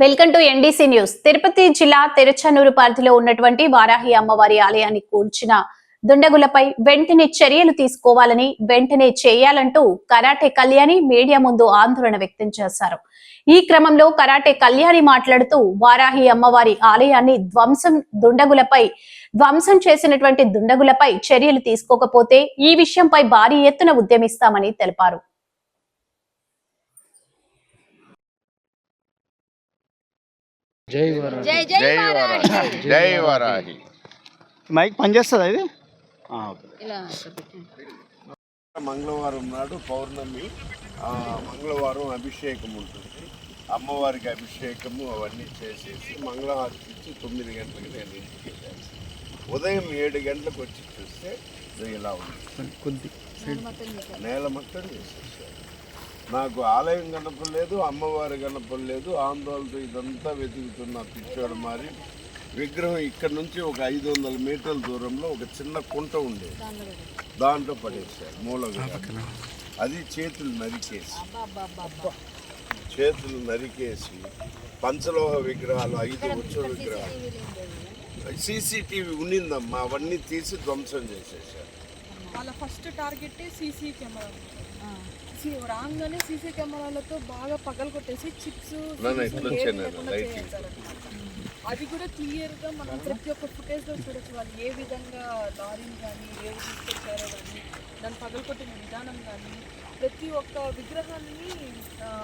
Welcome to NDC news. Tirupati జిల్లా తెరచనూరు పరిధిలో ఉన్నటువంటి వారాహి అమ్మవారి ఆలయాన్ని కూల్చిన దుండగులపై వెంటనే చర్యలు తీసుకోవాలని వెంటనే చేయాలంటూ కరాటే కళ్యాణి మీడియా ముందు ఆందోళన వ్యక్తం చేశారు. ఈ క్రమంలో కరాటే కళ్యాణి మాట్లాడుతూ వారాహి అమ్మవారి ఆలయాన్ని ధ్వంసం దుండగులపై ధ్వంసం చేసినటువంటి దుండగులపై చర్యలు తీసుకోకపోతే ఈ విషయంపై భారీ ఎత్తున ఉద్యమిస్తామని తెలిపారు. జై వరాహి. జై జై జై వారాహి. వరాహి. జై వరాహి. మైక్ పనిచేస్తుందా ఇది? ఆ, ఓకే. ఇలా. ఇక్కడ పెట్టండి. మంగళవారం నాడు పౌర్ణమి ఆ, మంగళవారం అభిషేకం ఉంటుంది. అమ్మవారికి అభిషేకము అవన్నీ చేసేసి మంగళహారతి ఇచ్చి తొమ్మిది గంటలకు నేను ఇంటికి వెళ్ళాను. ఉదయం ఏడు గంటలకు వచ్చి చూస్తే ఇలా ఉంది. కొద్ది. నేల మొత్తం చేసేసారు నాకు ఆలయం కనపడలేదు అమ్మవారు కనపడలేదు ఆందోళనతో ఇదంతా వెతుకుతున్న పిచ్చోడు మారి విగ్రహం ఇక్కడ నుంచి ఒక ఐదు వందల మీటర్ల దూరంలో ఒక చిన్న కుంట ఉండేది. దాంట్లో పడేసారు మూల విగ్రహం. అది చేతులు నరికేసి చేతులు నరికేసి పంచలోహ విగ్రహాలు ఐదు ఉచ్చ విగ్రహాలు. సీసీటీవీ ఉన్నిందమ్మా అవన్నీ తీసి ధ్వంసం చేసేసారు వాళ్ళ ఫస్ట్ టార్గెట్ సీసీ కెమెరా. రాగానే సీసీ కెమెరాలతో బాగా పగలు కొట్టేసి చిప్స్. అది కూడా క్లియర్గా మనం ప్రతి ఒక్క ఫుటేజ్లో చూడొచ్చు. వాళ్ళు ఏ విధంగా లారీని కానీ ఏ తీసుకొచ్చారో కానీ దాన్ని పగలు కొట్టిన విధానం కానీ ప్రతి ఒక్క విగ్రహాన్ని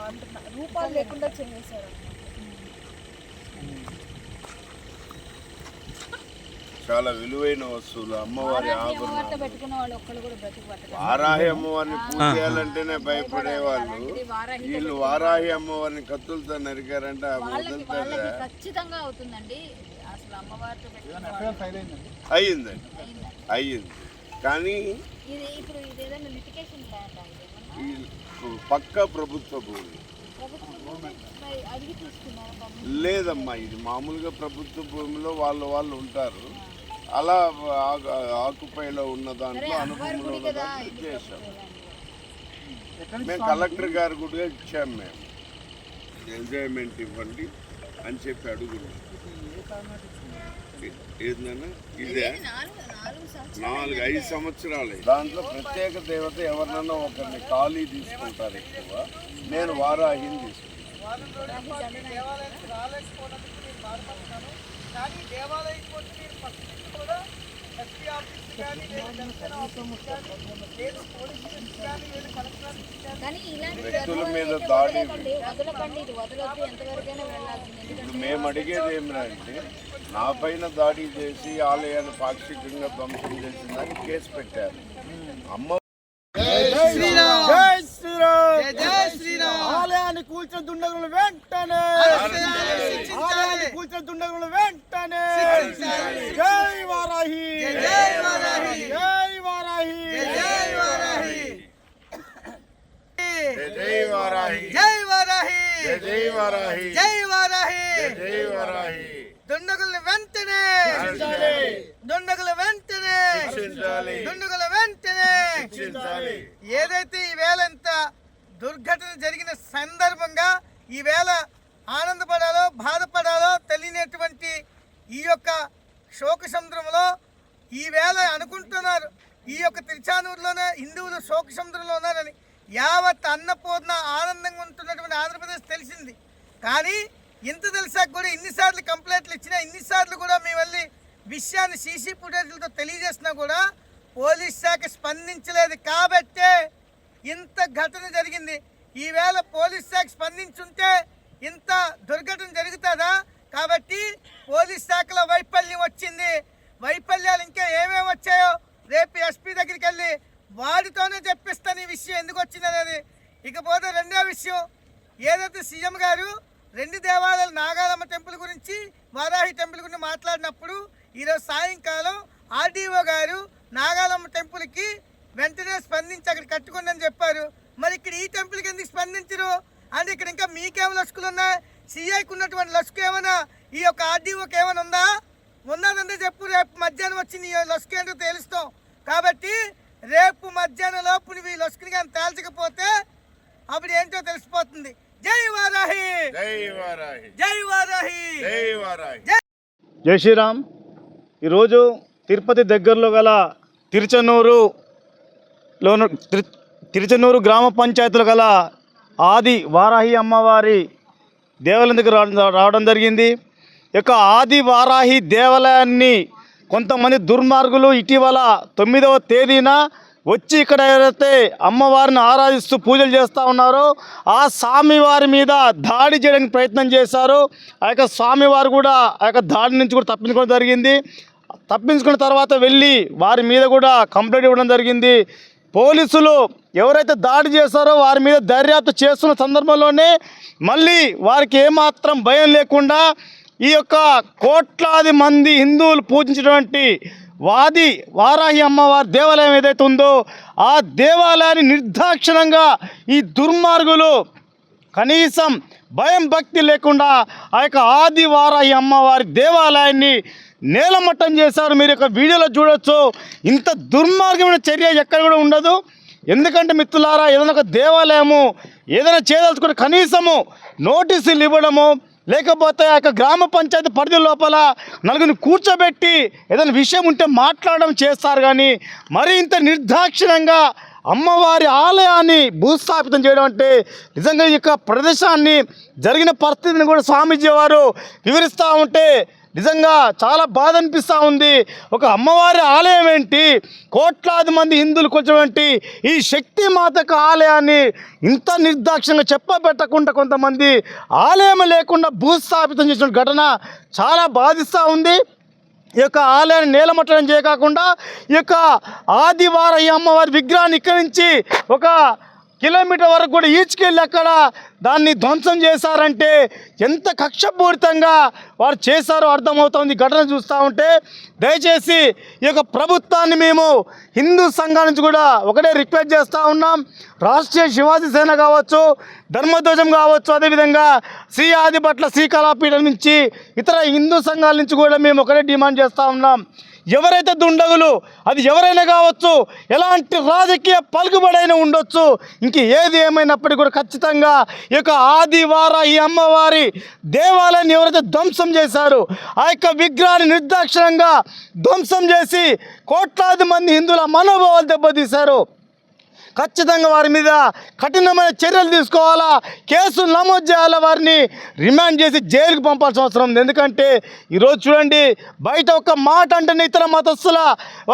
అంటే రూపాలు లేకుండా చేసేసారు చాలా విలువైన వస్తువులు అమ్మవారి వాళ్ళు వారాహి అమ్మవారిని పూజ చేయాలంటేనే భయపడేవాళ్ళు. వీళ్ళు వారాహి అమ్మవారిని కత్తులతో నరికారంటే ఆ వాళ్ళకి వాళ్ళకి వదులుతుందా ఖచ్చితంగా అవుతుందండి. అసలు అమ్మవారితో పెట్టుకున్న వాళ్ళకి అయ్యిందండి. అయిందా? అయ్యింది. కానీ పక్క ప్రభుత్వ భూమి? లేదమ్మా ఇది మామూలుగా ప్రభుత్వ భూమిలో వాళ్ళు వాళ్ళు ఉంటారు. అలా ఆ- ఆకుపైలో ఉన్న దాంట్లో అనుభవంలో ఉన్న దాంట్లో చేశాం. మేము కలెక్టర్ గారు కూడా ఇచ్చాం మేము. ఎంజాయ్మెంట్ ఇవ్వండి అని చెప్పి అడుగున్నాం. ఏందన్నా? ఇదే? నాలుగు నాలుగు సంవత్సరాలు నాలుగు ఐదు సంవత్సరాలు. దాంట్లో ప్రత్యేక దేవత ఎవరినైనా ఒకరిని ఖాళీ తీసుకుంటారు ఎక్కువ? నేను వారాహిని తీసుకుంటాను. కానీ దేవాలయం కోసం మీరు ఫస్ట్ కూడా ఎస్పీ ఆఫీస్ కానీ లేదు జనసేన ఆఫీస్ కానీ లేదు పోలీస్ స్టేషన్ కానీ లేదు కలెక్టర్ ఆఫీస్ కానీ ఇలాంటి మేము అడిగేది ఏమిటంటే నా పైన దాడి చేసి ఆలయాన్ని పాక్షికంగా ధ్వంసం చేసిందని కేసు పెట్టారు. అమ్మ జై శ్రీరామ్ జై శ్రీరామ్ కూల్చిన దుండగులు వెంటనే. కూల్చిన దుండగులు వెంటనే. జై వారాహి. జై వారాహి. జై వారాహి. జై వారాహి. జై వారాహి. జై వారాహి. జై వారాహి. జై వారాహి. జై వారాహి. దుండగులు వెంటనే. దుండగులు వెంటనే. దుండగుల వెంటనే. ఏదైతే ఈవేళ ఇంత దుర్ఘటన జరిగిన సందర్భంగా ఈవేళ ఆనందపడాలో బాధపడాలో తెలియనటువంటి ఈ యొక్క శోక సముద్రంలో ఈవేళ అనుకుంటున్నారు. ఈ యొక్క తిరుచానూరులోనే హిందువులు శోక సముద్రంలో ఉన్నారని. యావత్ అన్నపూర్ణ ఆనందంగా ఉంటున్నటువంటి ఆంధ్రప్రదేశ్ తెలిసింది. కానీ ఇంత తెలిసాక కూడా ఇన్నిసార్లు కంప్లైంట్లు ఇచ్చినా ఇన్నిసార్లు కూడా మేము వెళ్ళి విషయాన్ని సీసీ ఫుటేజ్లతో తెలియజేసినా కూడా పోలీస్ శాఖ స్పందించలేదు కాబట్టే ఇంత ఘటన జరిగింది. ఈవేళ పోలీస్ శాఖ స్పందించుంటే ఇంత దుర్ఘటన జరుగుతుందా? కాబట్టి పోలీస్ శాఖలో వైఫల్యం వచ్చింది. వైఫల్యాలు ఇంకా ఏమేమి వచ్చాయో రేపు ఎస్పీ దగ్గరికి వెళ్ళి వాడితోనే చెప్పిస్తాను ఈ విషయం ఎందుకు వచ్చింది అనేది ఇకపోతే రెండో విషయం ఏదైతే సీఎం గారు రెండు దేవాలయాలు నాగాలమ్మ టెంపుల్ గురించి వారాహి టెంపుల్ గురించి మాట్లాడినప్పుడు ఈరోజు సాయంకాలం ఆర్డీఓ గారు నాగాలమ్మ టెంపుల్కి వెంటనే స్పందించి అక్కడ కట్టుకోండి అని చెప్పారు. మరి ఇక్కడ ఈ టెంపుల్కి ఎందుకు స్పందించరు? అంటే ఇక్కడ ఇంకా మీకేం లసుకులు ఉన్నాయి? సిఐకి ఉన్నటువంటి లసుకు ఏమైనా? ఈ యొక్క ఆర్డీఓకి ఏమైనా ఉందా? ఉన్నదంటే చెప్పు రేపు మధ్యాహ్నం వచ్చి నీ లసుకు ఏంటో తెలుస్తాం. కాబట్టి రేపు మధ్యాహ్నం లోపు నువ్వు ఈ లసుకుని కానీ తేల్చకపోతే అప్పుడు ఏంటో తెలిసిపోతుంది. జై వారాహి! జై వారాహి! జై వారాహి! జై వారాహి! జై శ్రీరామ్. ఈరోజు తిరుపతి దగ్గరలో గల తిరుచనూరులోను లోను తిరుచనూరు గ్రామ పంచాయతీలు గల ఆది వారాహి అమ్మవారి దేవాలయం దగ్గర రావడం రావడం జరిగింది. ఈ యొక్క ఆది వారాహి దేవాలయాన్ని కొంతమంది దుర్మార్గులు ఇటీవల తొమ్మిదవ తేదీన వచ్చి ఇక్కడ ఏదైతే అమ్మవారిని ఆరాధిస్తూ పూజలు చేస్తూ ఉన్నారో ఆ స్వామివారి మీద దాడి చేయడానికి ప్రయత్నం చేశారు. ఆ యొక్క స్వామివారు కూడా ఆ యొక్క దాడి నుంచి కూడా తప్పించుకోవడం జరిగింది. తప్పించుకున్న తర్వాత వెళ్ళి వారి మీద కూడా కంప్లైంట్ ఇవ్వడం జరిగింది. పోలీసులు ఎవరైతే దాడి చేశారో వారి మీద దర్యాప్తు చేస్తున్న సందర్భంలోనే మళ్ళీ వారికి ఏమాత్రం భయం లేకుండా ఈ యొక్క కోట్లాది మంది హిందువులు పూజించినటువంటి వాది వారాహి అమ్మవారి దేవాలయం ఏదైతే ఉందో ఆ దేవాలయాన్ని నిర్దాక్షిణంగా ఈ దుర్మార్గులు కనీసం భయం భక్తి లేకుండా ఆ యొక్క ఆది వారాహి అమ్మవారి దేవాలయాన్ని నేలమట్టం చేశారు. మీరు యొక్క వీడియోలో చూడొచ్చు. ఇంత దుర్మార్గమైన చర్య ఎక్కడ కూడా ఉండదు. ఎందుకంటే మిత్రులారా ఏదైనా ఒక దేవాలయము ఏదైనా చేయదలుచుకుంటే కనీసము నోటీసులు ఇవ్వడము లేకపోతే ఆ యొక్క గ్రామ పంచాయతీ పరిధి లోపల నలుగురిని కూర్చోబెట్టి ఏదైనా విషయం ఉంటే మాట్లాడడం చేస్తారు. కానీ మరి ఇంత నిర్దాక్షిణ్యంగా అమ్మవారి ఆలయాన్ని భూస్థాపితం చేయడం అంటే నిజంగా ఈ యొక్క ప్రదేశాన్ని జరిగిన పరిస్థితిని కూడా స్వామీజీ వారు వివరిస్తూ ఉంటే నిజంగా చాలా బాధ అనిపిస్తూ ఉంది. ఒక అమ్మవారి ఆలయం ఏంటి? కోట్లాది మంది హిందువులు కొంచెం ఈ శక్తి మాతక ఆలయాన్ని ఇంత నిర్దాక్షంగా చెప్పబెట్టకుండా కొంతమంది ఆలయం లేకుండా భూస్థాపితం చేసిన ఘటన చాలా బాధిస్తూ ఉంది. ఈ యొక్క ఆలయాన్ని నేలమట్టడం చేయకుండా ఈ యొక్క ఆదివారయ్య అమ్మవారి విగ్రహాన్ని ఇక్కడి నుంచి ఒక కిలోమీటర్ వరకు కూడా ఈచుకెళ్ళి అక్కడ దాన్ని ధ్వంసం చేశారంటే ఎంత కక్షపూరితంగా వారు చేశారో అర్థమవుతోంది. ఘటన చూస్తూ ఉంటే దయచేసి ఈ యొక్క ప్రభుత్వాన్ని మేము హిందూ సంఘాల నుంచి కూడా ఒకటే రిక్వెస్ట్ చేస్తూ ఉన్నాం. రాష్ట్రీయ శివాజీ సేన కావచ్చు ధర్మధ్వజం కావచ్చు అదేవిధంగా శ్రీ ఆదిభట్ల శ్రీకళాపీఠం నుంచి ఇతర హిందూ సంఘాల నుంచి కూడా మేము ఒకటే డిమాండ్ చేస్తూ ఉన్నాం. ఎవరైతే దుండగులు అది ఎవరైనా కావచ్చు ఎలాంటి రాజకీయ పలుకుబడైనా ఉండొచ్చు. ఇంక ఏది ఏమైనప్పటికీ కూడా ఖచ్చితంగా ఈ యొక్క ఆదివార ఈ అమ్మవారి దేవాలయాన్ని ఎవరైతే ధ్వంసం చేశారు ఆ యొక్క విగ్రహాన్ని నిర్దాక్షిణంగా ధ్వంసం చేసి కోట్లాది మంది హిందువుల మనోభావాలు దెబ్బతీశారు. ఖచ్చితంగా వారి మీద కఠినమైన చర్యలు తీసుకోవాలా? కేసులు నమోదు చేయాలా వారిని? రిమాండ్ చేసి జైలుకు పంపాల్సిన అవసరం ఉంది. ఎందుకంటే ఈరోజు చూడండి బయట ఒక మాట అంటేనే ఇతర మతస్థుల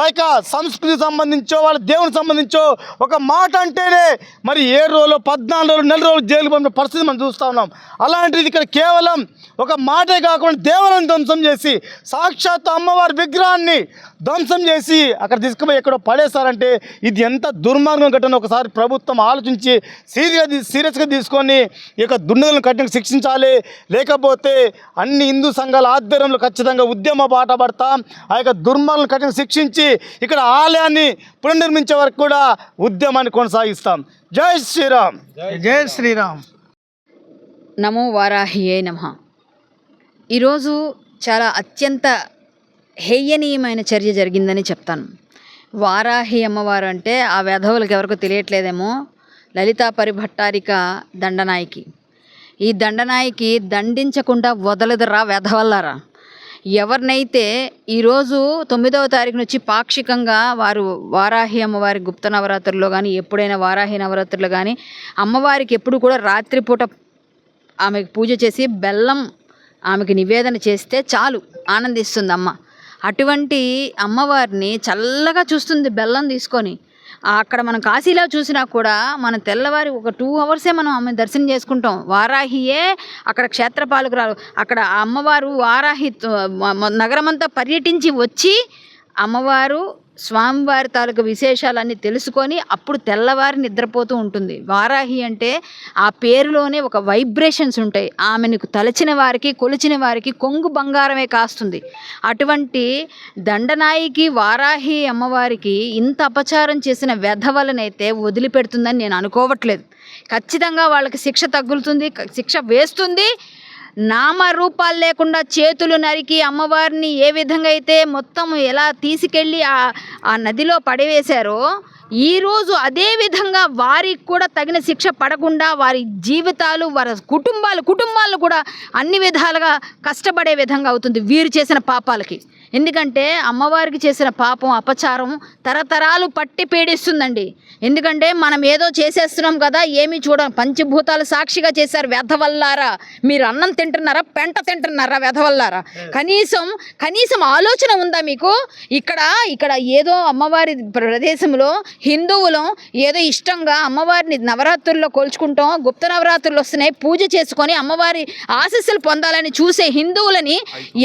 యొక్క సంస్కృతికి సంబంధించో వాళ్ళ దేవునికి సంబంధించో ఒక మాట అంటేనే మరి ఏడు రోజులు పద్నాలుగు రోజులు నెల రోజులు జైలుకి పంపిన పరిస్థితి మనం చూస్తూ ఉన్నాం. అలాంటిది ఇక్కడ కేవలం ఒక మాటే కాకుండా దేవులను ధ్వంసం చేసి సాక్షాత్ అమ్మవారి విగ్రహాన్ని ధ్వంసం చేసి అక్కడ తీసుకుపోయి ఎక్కడో పడేశారంటే ఇది ఎంత దుర్మార్గం ఘటన ఒకసారి ప్రభుత్వం ఆలోచించి సీరియస్ సీరియస్గా తీసుకొని ఈ యొక్క దుండగులను కఠినంగా శిక్షించాలి. లేకపోతే అన్ని హిందూ సంఘాల ఆధ్వర్యంలో ఖచ్చితంగా ఉద్యమ బాట పడతాం. ఆ యొక్క దుర్మార్గులను కఠినంగా శిక్షించి ఇక్కడ ఆలయాన్ని పునర్నిర్మించే వరకు కూడా ఉద్యమాన్ని కొనసాగిస్తాం. జై శ్రీరామ్. జై శ్రీరామ్. నమో వారాహియే నమ. ఈరోజు చాలా అత్యంత హేయనీయమైన చర్య జరిగిందని చెప్తాను. వారాహి అమ్మవారు అంటే ఆ వెధవులకు ఎవరికో తెలియట్లేదేమో లలితా పరిభట్టారిక దండనాయికి. ఈ దండనాయికి దండించకుండా వదలదురా వెధవల్లారా. ఎవరినైతే ఈరోజు తొమ్మిదవ తారీఖు నుంచి పాక్షికంగా వారు వారాహి అమ్మవారి గుప్త నవరాత్రుల్లో కానీ ఎప్పుడైనా వారాహి నవరాత్రులు కానీ అమ్మవారికి ఎప్పుడు కూడా రాత్రిపూట ఆమెకు పూజ చేసి బెల్లం ఆమెకి నివేదన చేస్తే చాలు ఆనందిస్తుంది అమ్మ అటువంటి అమ్మవారిని చల్లగా చూస్తుంది బెల్లం తీసుకొని. అక్కడ మనం కాశీలో చూసినా కూడా మన తెల్లవారి ఒక టూ అవర్సే మనం ఆమె దర్శనం చేసుకుంటాం. వారాహియే అక్కడ క్షేత్రపాలకురాలు అక్కడ అమ్మవారు వారాహి నగరమంతా పర్యటించి వచ్చి అమ్మవారు స్వామివారి తాలూకు విశేషాలన్నీ తెలుసుకొని అప్పుడు తెల్లవారి నిద్రపోతూ ఉంటుంది. వారాహి అంటే ఆ పేరులోనే ఒక వైబ్రేషన్స్ ఉంటాయి. ఆమెను తలచిన వారికి కొలిచిన వారికి కొంగు బంగారమే కాస్తుంది. అటువంటి దండనాయికి వారాహి అమ్మవారికి ఇంత అపచారం చేసిన వ్యధవలనైతే వదిలిపెడుతుందని నేను అనుకోవట్లేదు. ఖచ్చితంగా వాళ్ళకి శిక్ష తగులుతుంది శిక్ష వేస్తుంది. నామరూపాలు లేకుండా చేతులు నరికి అమ్మవారిని ఏ విధంగా అయితే మొత్తం ఎలా తీసుకెళ్ళి ఆ ఆ నదిలో పడవేశారో ఈరోజు అదే విధంగా వారికి కూడా తగిన శిక్ష పడకుండా వారి జీవితాలు వారి కుటుంబాలు కుటుంబాలను కూడా అన్ని విధాలుగా కష్టపడే విధంగా అవుతుంది వీరు చేసిన పాపాలకి. ఎందుకంటే అమ్మవారికి చేసిన పాపం అపచారం తరతరాలు పట్టి పీడిస్తుందండి. ఎందుకంటే మనం ఏదో చేసేస్తున్నాం కదా ఏమీ చూడం పంచభూతాలు సాక్షిగా చేశారు వెధవల్లారా. మీరు అన్నం తింటున్నారా పెంట తింటున్నారా వెధవల్లారా? కనీసం కనీసం ఆలోచన ఉందా మీకు? ఇక్కడ ఇక్కడ ఏదో అమ్మవారి ప్రదేశంలో హిందువులు ఏదో ఇష్టంగా అమ్మవారిని నవరాత్రుల్లో కొలుచుకుంటాం గుప్త నవరాత్రులు వస్తున్నాయి పూజ చేసుకొని అమ్మవారి ఆశీస్సులు పొందాలని చూసే హిందువులని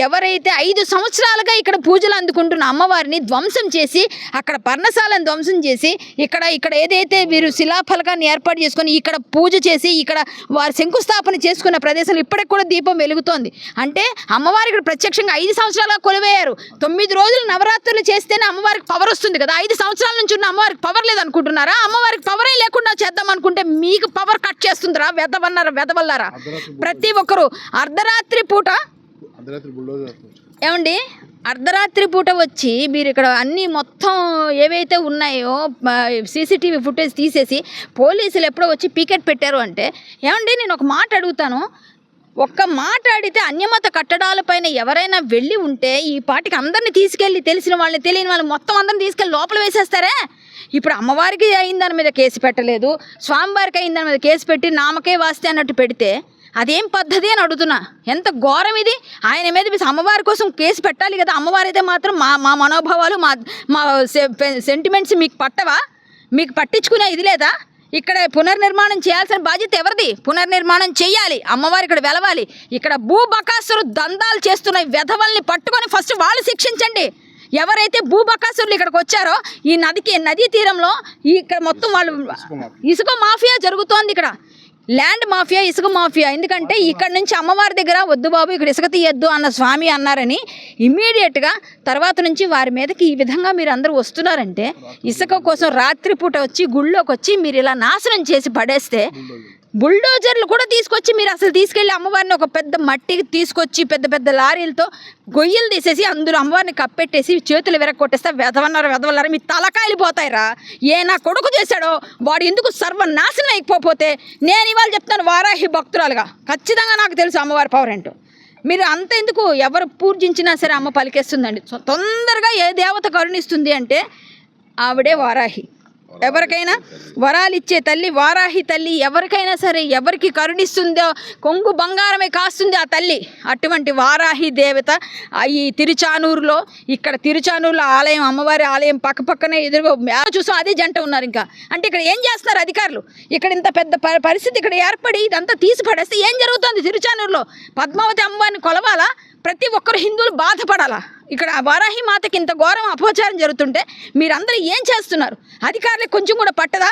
ఎవరైతే ఐదు సంవత్సరాలుగా ఇక్కడ పూజలు అందుకుంటున్న అమ్మవారిని ధ్వంసం చేసి అక్కడ పర్ణశాలను ధ్వంసం చేసి ఇక్కడ ఇక్కడ ఏదైతే వీరు శిలాఫలకాన్ని ఏర్పాటు చేసుకొని ఇక్కడ పూజ చేసి ఇక్కడ వారు శంకుస్థాపన చేసుకున్న ప్రదేశంలో ఇప్పటికి కూడా దీపం వెలుగుతోంది. అంటే అమ్మవారి ఇక్కడ ప్రత్యక్షంగా ఐదు సంవత్సరాలుగా కొలువేయారు. తొమ్మిది రోజులు నవరాత్రులు చేస్తేనే అమ్మవారికి పవర్ వస్తుంది కదా. ఐదు సంవత్సరాల నుంచి ఉన్న అమ్మవారికి పవర్ లేదనుకుంటున్నారా? అమ్మవారికి పవరే లేకుండా చేద్దాం అనుకుంటే మీకు పవర్ కట్ చేస్తుందిరా వెదవన్నారా వెదవల్లారా? ప్రతి ఒక్కరు అర్ధరాత్రి పూట ఏమండి? అర్ధరాత్రి పూట వచ్చి మీరు ఇక్కడ అన్నీ మొత్తం ఏవైతే ఉన్నాయో సీసీటీవీ ఫుటేజ్ తీసేసి పోలీసులు ఎప్పుడో వచ్చి పీకెట్ పెట్టారు అంటే ఏమండి నేను ఒక మాట అడుగుతాను. ఒక్క మాట అడిగితే అన్యమత కట్టడాలపైన ఎవరైనా వెళ్ళి ఉంటే ఈ పాటికి అందరిని తీసుకెళ్ళి తెలిసిన వాళ్ళని తెలియని వాళ్ళని మొత్తం అందరిని తీసుకెళ్ళి లోపల వేసేస్తారే? ఇప్పుడు అమ్మవారికి అయిన దాని మీద కేసు పెట్టలేదు స్వామివారికి అయిన దాని మీద కేసు పెట్టి నామకే వాస్తే అన్నట్టు పెడితే అదేం పద్ధతి అని అడుగుతున్నా. ఎంత ఘోరం ఇది? ఆయన మీద మీ అమ్మవారి కోసం కేసు పెట్టాలి కదా. అమ్మవారి అయితే మాత్రం మా మా మనోభావాలు మా మా సెంటిమెంట్స్ మీకు పట్టవా? మీకు పట్టించుకునే ఇది లేదా? ఇక్కడ పునర్నిర్మాణం చేయాల్సిన బాధ్యత ఎవరిది? పునర్నిర్మాణం చేయాలి అమ్మవారు ఇక్కడ వెలవాలి. ఇక్కడ భూ బకాసురు దందాలు చేస్తున్న వెధవల్ని పట్టుకొని ఫస్ట్ వాళ్ళు శిక్షించండి. ఎవరైతే భూబకాసురులు ఇక్కడికి వచ్చారో ఈ నదికి నదీ తీరంలో ఇక్కడ మొత్తం వాళ్ళు ఇసుక మాఫియా జరుగుతోంది ఇక్కడ. ల్యాండ్ మాఫియా ఇసుక మాఫియా. ఎందుకంటే ఇక్కడ నుంచి అమ్మవారి దగ్గర వద్దు బాబు ఇక్కడ ఇసుక తీయొద్దు అన్న స్వామి అన్నారని ఇమ్మీడియట్గా తర్వాత నుంచి వారి మీదకి ఈ విధంగా మీరు అందరూ వస్తున్నారంటే ఇసుక కోసం రాత్రిపూట వచ్చి గుళ్ళోకి వచ్చి మీరు ఇలా నాశనం చేసి పడేస్తే బుల్డోజర్లు కూడా తీసుకొచ్చి మీరు అసలు తీసుకెళ్ళి అమ్మవారిని ఒక పెద్ద మట్టికి తీసుకొచ్చి పెద్ద పెద్ద లారీలతో గొయ్యలు తీసేసి అందులో అమ్మవారిని కప్పెట్టేసి చేతులు విరగొట్టేస్తే వెదవన్నారు వెదవన్నారు మీ తలకాయలు పోతాయిరా. ఏ నా కొడుకు చేశాడో వాడు ఎందుకు సర్వనాశనం అయిపోతే నేను ఇవాళ చెప్తాను వారాహి భక్తురాలుగా. ఖచ్చితంగా నాకు తెలుసు అమ్మవారి పవర్ ఏంటో. మీరు అంత ఎందుకు ఎవరు పూజించినా సరే అమ్మ పలికేస్తుందండి. తొందరగా ఏ దేవత కరుణిస్తుంది అంటే ఆవిడే వారాహి. ఎవరికైనా వరాలు ఇచ్చే తల్లి వారాహి తల్లి ఎవరికైనా సరే ఎవరికి కరుణిస్తుందో కొంగు బంగారమే కాస్తుంది ఆ తల్లి. అటువంటి వారాహి దేవత ఈ తిరుచానూరులో ఇక్కడ తిరుచానూరులో ఆలయం అమ్మవారి ఆలయం పక్క పక్కనే ఎదురుగా మేళ చూసాం అదే జంట ఉన్నారు ఇంకా. అంటే ఇక్కడ ఏం చేస్తున్నారు అధికారులు? ఇక్కడ ఇంత పెద్ద పరిస్థితి ఇక్కడ ఏర్పడి ఇదంతా తీసి పడేస్తే ఏం జరుగుతుంది తిరుచానూరులో? పద్మావతి అమ్మవారిని కొలవాలా? ప్రతి ఒక్కరు హిందువులు బాధపడాలా? ఇక్కడ వారాహి మాతకి ఇంత ఘోరం అపచారం జరుగుతుంటే మీరందరూ ఏం చేస్తున్నారు? అధికారులకు కొంచెం కూడా పట్టదా?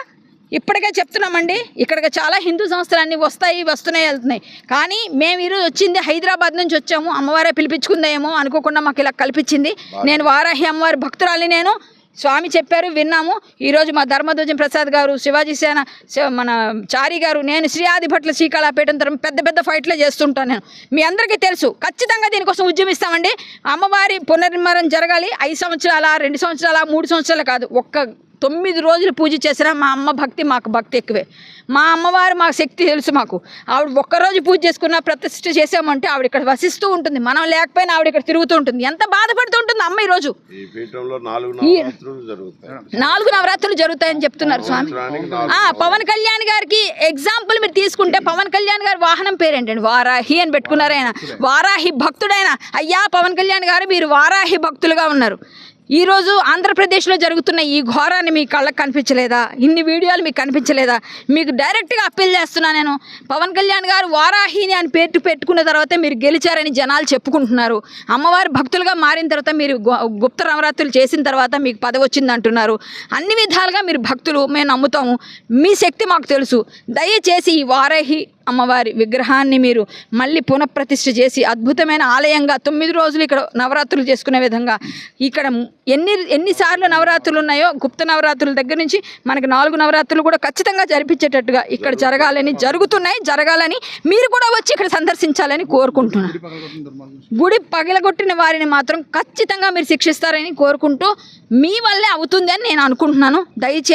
ఇప్పటికే చెప్తున్నామండి ఇక్కడికి చాలా హిందూ సంస్థలు అన్నీ వస్తాయి వస్తున్నాయి వెళ్తున్నాయి. కానీ మేము ఈరోజు వచ్చింది హైదరాబాద్ నుంచి వచ్చాము అమ్మవారే పిలిపించుకుందేమో అనుకోకుండా మాకు ఇలా కల్పించింది. నేను వారాహి అమ్మవారి భక్తురాలి నేను. స్వామి చెప్పారు విన్నాము. ఈరోజు మా ధర్మధ్వజం ప్రసాద్ గారు శివాజీ సేన మన చారి గారు నేను శ్రీ ఆదిభట్ల శ్రీకాళపేటం తరం పెద్ద పెద్ద ఫైట్లే చేస్తుంటాను నేను. మీ అందరికీ తెలుసు ఖచ్చితంగా దీనికోసం ఉద్యమిస్తామండి. అమ్మవారి పునర్నిర్మాణం జరగాలి. ఐదు సంవత్సరాల రెండు సంవత్సరాల మూడు సంవత్సరాలు కాదు ఒక్క తొమ్మిది రోజులు పూజ చేసినా మా అమ్మ భక్తి మాకు భక్తి ఎక్కువే. మా అమ్మవారు మా శక్తి తెలుసు మాకు. ఆవిడ ఒక్కరోజు పూజ చేసుకున్న ప్రతిష్ఠ చేసామంటే ఆవిడ ఇక్కడ వసిస్తూ ఉంటుంది. మనం లేకపోయినా ఆవిడ ఇక్కడ తిరుగుతూ ఉంటుంది. ఎంత బాధపడుతూ ఉంటుంది అమ్మ ఈరోజు? పీఠంలో నాలుగు నవరాత్రులు జరుగుతాయని చెప్తున్నారు స్వామి. పవన్ కళ్యాణ్ గారికి ఎగ్జాంపుల్ మీరు తీసుకుంటే పవన్ కళ్యాణ్ గారి వాహనం పేరేంటండి? వారాహి అని పెట్టుకున్నారు ఆయన వారాహి భక్తుడైన. అయ్యా పవన్ కళ్యాణ్ గారు మీరు వారాహి భక్తులుగా ఉన్నారు. ఈరోజు ఆంధ్రప్రదేశ్లో జరుగుతున్న ఈ ఘోరాన్ని మీ కళ్ళకు కనిపించలేదా? ఇన్ని వీడియోలు మీకు కనిపించలేదా? మీకు డైరెక్ట్గా అప్పీల్ చేస్తున్నా నేను. పవన్ కళ్యాణ్ గారు వారాహిని అని పేరు పెట్టుకున్న తర్వాత మీరు గెలిచారని జనాలు చెప్పుకుంటున్నారు. అమ్మవారి భక్తులుగా మారిన తర్వాత మీరు గు- గుప్త నవరాత్రులు చేసిన తర్వాత మీకు పదవి వచ్చింది అంటున్నారు. అన్ని విధాలుగా మీరు భక్తులు మేము నమ్ముతాము. మీ శక్తి మాకు తెలుసు. దయచేసి ఈ వారాహి అమ్మవారి విగ్రహాన్ని మీరు మళ్ళీ పునఃప్రతిష్ఠ చేసి అద్భుతమైన ఆలయంగా తొమ్మిది రోజులు ఇక్కడ నవరాత్రులు చేసుకునే విధంగా ఇక్కడ ఎన్ని ఎన్నిసార్లు నవరాత్రులు ఉన్నాయో గుప్త నవరాత్రుల దగ్గర నుంచి మనకి నాలుగు నవరాత్రులు కూడా ఖచ్చితంగా జరిపించేటట్టుగా ఇక్కడ జరగాలని జరుగుతున్నాయి జరగాలని మీరు కూడా వచ్చి ఇక్కడ సందర్శించాలని కోరుకుంటున్నాను. గుడి పగలగొట్టిన వారిని మాత్రం ఖచ్చితంగా మీరు శిక్షిస్తారని కోరుకుంటూ మీ వల్లే అవుతుందని నేను అనుకుంటున్నాను. దయచేసి